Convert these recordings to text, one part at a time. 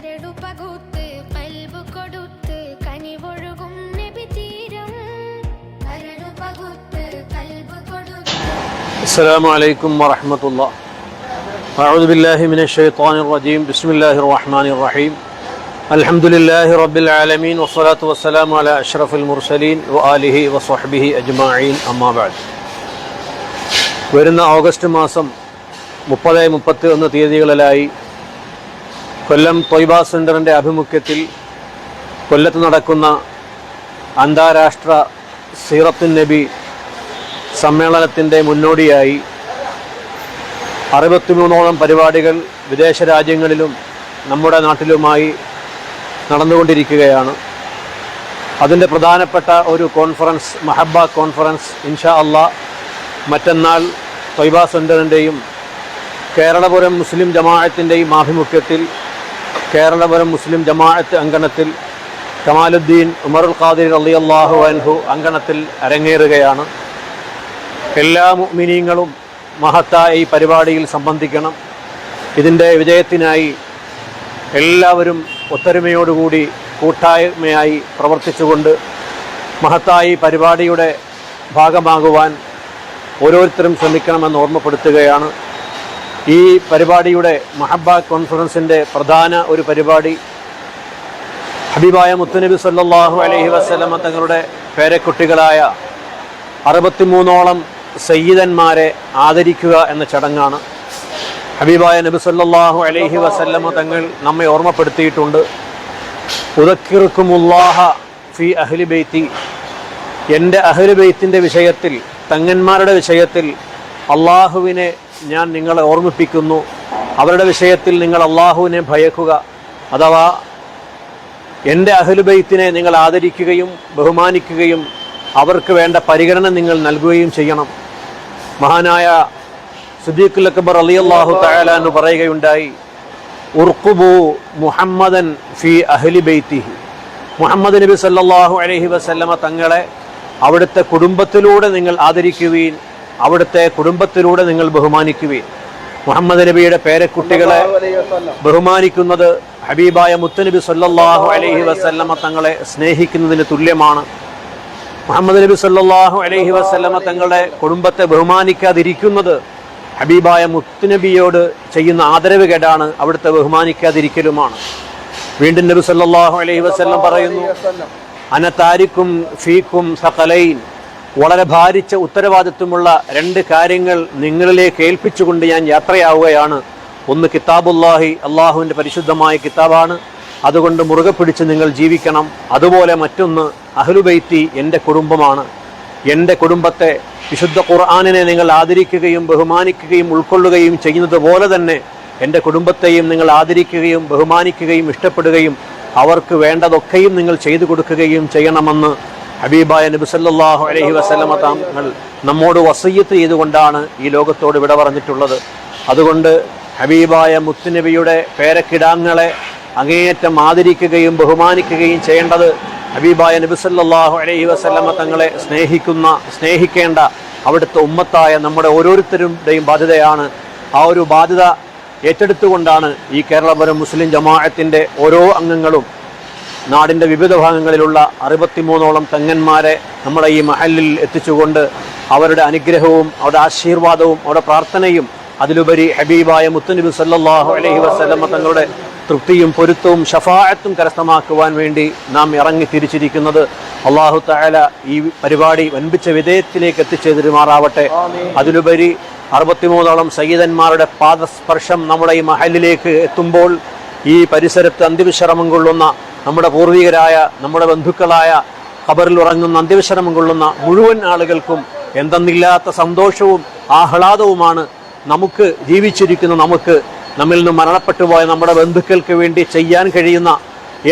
കരടു പകുത്ത് കൽബ് കൊടുത്ത് കനിവൊഴുകും നബി തീരം കരടു പകുത്ത് കൽബ് കൊടുത്ത് السلام عليكم ورحمة الله أعوذ بالله من الشيطان الرجيم بسم الله الرحمن الرحيم الحمد لله رب العالمين والصلاة والسلام على أشرف المرسلين وآله وصحبه أجمعين أما بعد വരുന്ന ഓഗസ്റ്റ് മാസം മുപ്പത് മുപ്പത്തി ഒന്ന് തീയതികളിലായി കൊല്ലം തൊയ്ബ സെന്ററിന്റെ ആഭിമുഖ്യത്തിൽ കൊല്ലത്ത് നടക്കുന്ന അന്താരാഷ്ട്ര സീറത്തുൻ നബി സമ്മേളനത്തിന്റെ മുന്നോടിയായി അറുപത്തിമൂന്നോളം പരിപാടികൾ വിദേശ രാജ്യങ്ങളിലും നമ്മുടെ നാട്ടിലുമായി നടന്നുകൊണ്ടിരിക്കുകയാണ്. അതിന്റെ പ്രധാനപ്പെട്ട ഒരു കോൺഫറൻസ് മഹബ കോൺഫറൻസ് ഇൻഷാ അള്ളാ മറ്റന്നാൾ തൊയ്ബ സെന്ററിന്റെയും കേരളപുരം മുസ്ലിം ജമാഅത്തിന്റെയും ആഭിമുഖ്യത്തിൽ കേരളപുരം മുസ്ലിം ജമാഅത്ത് അങ്കണത്തിൽ കമാലുദ്ദീൻ ഉമറുൽ ഖാദിർ അലി അള്ളാഹു അൻഹു അങ്കണത്തിൽ അരങ്ങേറുകയാണ്. എല്ലാ മുഅ്മിനീങ്ങളും മഹത്തായ ഈ പരിപാടിയിൽ സംബന്ധിക്കണം. ഇതിന്റെ വിജയത്തിനായി എല്ലാവരും ഒത്തൊരുമയോടുകൂടി കൂട്ടായ്മയായി പ്രവർത്തിച്ചുകൊണ്ട് മഹത്തായ പരിപാടിയുടെ ഭാഗമാകുവാൻ ഓരോരുത്തരും ശ്രമിക്കണമെന്ന് ഓർമ്മപ്പെടുത്തുകയാണ്. ഈ പരിപാടിയുടെ മഹബ കോൺഫറൻസിന്റെ പ്രധാന ഒരു പരിപാടി. ഹബീബായ മുത്തുനബി സല്ലാഹു അലഹി വസ്ലമ തങ്ങളുടെ പേരക്കുട്ടികളായ അറുപത്തിമൂന്നോളം സയ്യിദന്മാരെ ആദരിക്കുക എന്ന ചടങ്ങാണ്. ഹബീബായ നബി സല്ലാഹു അലഹി വസല്ലമ തങ്ങൾ നമ്മെ ഓർമ്മപ്പെടുത്തിയിട്ടുണ്ട്. ഉദക്കിറുക്കുമുല്ലാഹ ഫി അഹ്ലി ബെയ്ത്തി എന്റെ അഹ്ലി ബെയ്ത്തിന്റെ വിഷയത്തിൽ തങ്ങന്മാരുടെ വിഷയത്തിൽ അള്ളാഹുവിനെ ഞാൻ നിങ്ങളെ ഓർമ്മിപ്പിക്കുന്നു. അവരുടെ വിഷയത്തിൽ നിങ്ങൾ അള്ളാഹുവിനെ ഭയക്കുക. അഥവാ എന്റെ അഹലുബൈത്തിനെ നിങ്ങൾ ആദരിക്കുകയും ബഹുമാനിക്കുകയും അവർക്ക് വേണ്ട പരിഗണന നിങ്ങൾ നൽകുകയും ചെയ്യണം. മഹാനായ സുദീഖുൽ അക്ബർ അലി അള്ളാഹു തയാല എന്ന് പറയുകയുണ്ടായി ഉർക്കുബു മുഹമ്മദൻ ഫി അഹ്ലി ബൈത്തിഹി. മുഹമ്മദ് നബി സല്ലാഹു അലഹി വസല്ലമ തങ്ങളെ അവിടുത്തെ കുടുംബത്തിലൂടെ നിങ്ങൾ ആദരിക്കുകയും അവിടുത്തെ കുടുംബത്തിലൂടെ നിങ്ങൾ ബഹുമാനിക്കുകയും മുഹമ്മദ് നബിയുടെ പേരക്കുട്ടികളെ ബഹുമാനിക്കുന്നത് ഹബീബായ മുത്തനബി സല്ലാഹു അലഹി വസല്ലമ തങ്ങളെ സ്നേഹിക്കുന്നതിന് തുല്യമാണ്. മുഹമ്മദ് നബി സല്ലാഹു അലഹി വസല്ലമ തങ്ങളുടെ കുടുംബത്തെ ബഹുമാനിക്കാതിരിക്കുന്നത് ഹബീബായ മുത്തുനബിയോട് ചെയ്യുന്ന ആദരവ് കേടാണ് അവിടുത്തെ ബഹുമാനിക്കാതിരിക്കലുമാണ്. വീണ്ടും നബി സല്ലാഹു അലഹി വസ്ല്ലം പറയുന്നു അന താരിക്കും ഫീക്കും സകലൈൻ വളരെ ഭാരിച്ച ഉത്തരവാദിത്വമുള്ള രണ്ട് കാര്യങ്ങൾ നിങ്ങളിലേക്ക് ഏൽപ്പിച്ചുകൊണ്ട് ഞാൻ യാത്രയാവുകയാണ്. ഒന്ന് കിതാബുല്ലാഹി അള്ളാഹുവിന്റെ പരിശുദ്ധമായ കിതാബാണ്. അതുകൊണ്ട് മുറുകെ പിടിച്ച് നിങ്ങൾ ജീവിക്കണം. അതുപോലെ മറ്റൊന്ന് അഹ്ലുബൈത്തി എന്റെ കുടുംബമാണ്. എന്റെ കുടുംബത്തെ വിശുദ്ധ ഖുർആാനിനെ നിങ്ങൾ ആദരിക്കുകയും ബഹുമാനിക്കുകയും ഉൾക്കൊള്ളുകയും ചെയ്യുന്നത് പോലെ തന്നെ എന്റെ കുടുംബത്തെയും നിങ്ങൾ ആദരിക്കുകയും ബഹുമാനിക്കുകയും ഇഷ്ടപ്പെടുകയും അവർക്ക് വേണ്ടതൊക്കെയും നിങ്ങൾ ചെയ്തു കൊടുക്കുകയും ചെയ്യണമെന്ന് ഹബീബായ നബി സല്ലല്ലാഹു അലൈഹി വസല്ലമ തങ്ങൾ നമ്മോട് വസയ്യത്ത് ചെയ്തുകൊണ്ടാണ് ഈ ലോകത്തോട് വിട പറഞ്ഞിട്ടുള്ളത്. അതുകൊണ്ട് ഹബീബായ മുത്തുനബിയുടെ പേരക്കിടാങ്ങളെ അങ്ങേയറ്റം ആദരിക്കുകയും ബഹുമാനിക്കുകയും ചെയ്യേണ്ടത് ഹബീബായ നബി സല്ലല്ലാഹു അലൈഹി വസല്ലമ തങ്ങളെ സ്നേഹിക്കുന്ന സ്നേഹിക്കേണ്ട അവിടുത്തെ ഉമ്മത്തായ നമ്മുടെ ഓരോരുത്തരുടെയും ബാധ്യതയാണ്. ആ ഒരു ബാധ്യത ഏറ്റെടുത്തുകൊണ്ടാണ് ഈ കേരളപുരം മുസ്ലിം ജമാഅത്തിന്റെ ഓരോ അംഗങ്ങളും നാടിന്റെ വിവിധ ഭാഗങ്ങളിലുള്ള അറുപത്തിമൂന്നോളം തെങ്ങന്മാരെ നമ്മുടെ ഈ മഹലിൽ എത്തിച്ചുകൊണ്ട് അവരുടെ അനുഗ്രഹവും അവരുടെ ആശീർവാദവും അവരുടെ പ്രാർത്ഥനയും അതിലുപരി ഹബീബായ മുത്തുനബി സല്ലാഹു അലഹി വസ്ലമ തങ്ങളുടെ തൃപ്തിയും പൊരുത്തവും ഷഫായത്തും കരസ്ഥമാക്കുവാൻ വേണ്ടി നാം ഇറങ്ങി തിരിച്ചിരിക്കുന്നത് അള്ളാഹു തആല ഈ പരിപാടി വൻപിച്ച വിധേയത്തിലേക്ക് എത്തിച്ചേരുമാറാവട്ടെ. അതിലുപരി അറുപത്തിമൂന്നോളം സയ്യിദന്മാരുടെ പാദസ്പർശം നമ്മുടെ ഈ മഹലിലേക്ക് എത്തുമ്പോൾ ഈ പരിസരത്ത് അന്തിവിശ്രമം കൊള്ളുന്ന നമ്മുടെ പൂർവികരായ നമ്മുടെ ബന്ധുക്കളായ ഖബറിൽ ഉറങ്ങുന്ന അന്ത്യവിശ്രമം കൊള്ളുന്ന മുഴുവൻ ആളുകൾക്കും എന്തെന്നില്ലാത്ത സന്തോഷവും ആഹ്ലാദവുമാണ് നമുക്ക് ജീവിച്ചിരിക്കുന്ന നമുക്ക് നമ്മിൽ നിന്ന് മരണപ്പെട്ടു പോയ നമ്മുടെ ബന്ധുക്കൾക്ക് വേണ്ടി ചെയ്യാൻ കഴിയുന്ന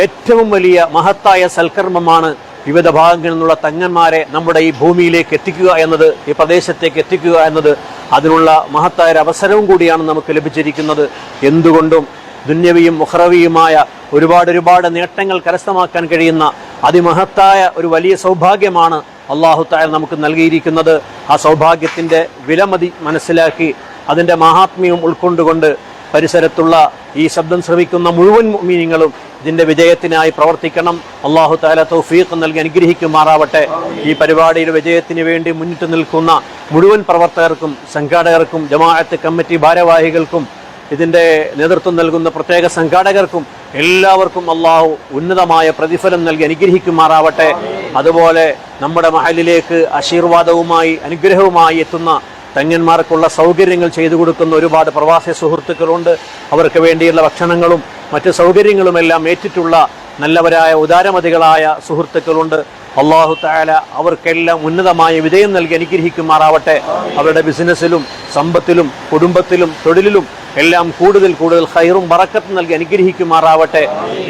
ഏറ്റവും വലിയ മഹത്തായ സൽക്കർമ്മമാണ് വിവിധ ഭാഗങ്ങളിൽ നിന്നുള്ള തങ്ങന്മാരെ നമ്മുടെ ഈ ഭൂമിയിലേക്ക് എത്തിക്കുക എന്നത് ഈ പ്രദേശത്തേക്ക് എത്തിക്കുക എന്നത്. അതിനുള്ള മഹത്തായ ഒരു അവസരവും കൂടിയാണ് നമുക്ക് ലഭിച്ചിരിക്കുന്നത്. എന്തുകൊണ്ടും ദുന്യവിയും മുഹറവിയുമായ ഒരുപാട് ഒരുപാട് നേട്ടങ്ങൾ കരസ്ഥമാക്കാൻ കഴിയുന്ന അതിമഹത്തായ ഒരു വലിയ സൗഭാഗ്യമാണ് അള്ളാഹു തായ നമുക്ക് നൽകിയിരിക്കുന്നത്. ആ സൗഭാഗ്യത്തിന്റെ വിലമതി മനസ്സിലാക്കി അതിന്റെ മഹാത്മ്യവും ഉൾക്കൊണ്ടുകൊണ്ട് പരിസരത്തുള്ള ഈ ശബ്ദം ശ്രമിക്കുന്ന മുഴുവൻ മീനിങ്ങളും ഇതിന്റെ വിജയത്തിനായി പ്രവർത്തിക്കണം. അള്ളാഹു താല തൗഫീഖ് നൽകി അനുഗ്രഹിക്കുമാറാവട്ടെ. ഈ പരിപാടിയുടെ വിജയത്തിന് വേണ്ടി മുന്നിട്ട് നിൽക്കുന്ന മുഴുവൻ പ്രവർത്തകർക്കും സംഘാടകർക്കും ജമാഅത്ത് കമ്മിറ്റി ഭാരവാഹികൾക്കും ഇതിന്റെ നേതൃത്വം നൽകുന്ന പ്രത്യേക സംഘാടകർക്കും എല്ലാവർക്കും അള്ളാഹു ഉന്നതമായ പ്രതിഫലം നൽകി അനുഗ്രഹിക്കുമാറാവട്ടെ. അതുപോലെ നമ്മുടെ മഹലിലേക്ക് ആശീർവാദവുമായി അനുഗ്രഹവുമായി എത്തുന്ന തങ്ങന്മാർക്കുള്ള സൗകര്യങ്ങൾ ചെയ്തു കൊടുക്കുന്ന ഒരുപാട് പ്രവാസി സുഹൃത്തുക്കളുണ്ട്. അവർക്ക് വേണ്ടിയുള്ള ഭക്ഷണങ്ങളും മറ്റ് സൗകര്യങ്ങളുമെല്ലാം ഏറ്റിട്ടുള്ള നല്ലവരായ ഉദാരമതികളായ സുഹൃത്തുക്കളുണ്ട്. അള്ളാഹു താല അവർക്കെല്ലാം ഉന്നതമായ വിജയം നൽകി അനുഗ്രഹിക്കുമാറാവട്ടെ. അവരുടെ ബിസിനസ്സിലും സമ്പത്തിലും കുടുംബത്തിലും തൊഴിലിലും എല്ലാം കൂടുതൽ കൂടുതൽ ഹൈറും ബറക്കത്തും നൽകി അനുഗ്രഹിക്കുമാറാവട്ടെ.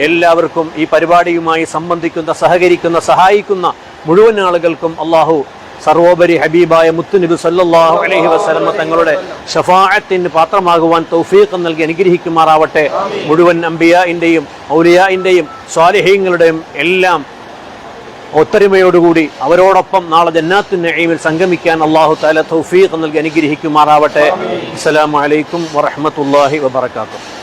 എല്ലാവർക്കും ഈ പരിപാടിയുമായി സംബന്ധിക്കുന്ന സഹകരിക്കുന്ന സഹായിക്കുന്ന മുഴുവൻ ആളുകൾക്കും അള്ളാഹു സർവോപരി ഹബീബായ മുത്തുനബി സല്ലാഹു അലഹി വസ്ലമ തങ്ങളുടെ ഷഫാഅത്തിന് പാത്രമാകുവാൻ തൗഫീഖ് നൽകി അനുഗ്രഹിക്കുമാറാവട്ടെ. മുഴുവൻ അംബിയാഇന്റെയും ഔലിയാഇന്റെയും സ്വാലിഹീങ്ങളുടെയും എല്ലാം ഒത്തൊരുമയോടുകൂടി അവരോടൊപ്പം നാളെ ജന്നാത്തിൻ നഈമിൽ സംഗമിക്കാൻ അള്ളാഹു താല തൗഫീഖ് നൽകി അനുഗ്രഹിക്കുമാറാവട്ടെ. അസ്സലാമു അലൈക്കും വറഹ്മത്തുള്ളാഹി വബറകാതുഹു.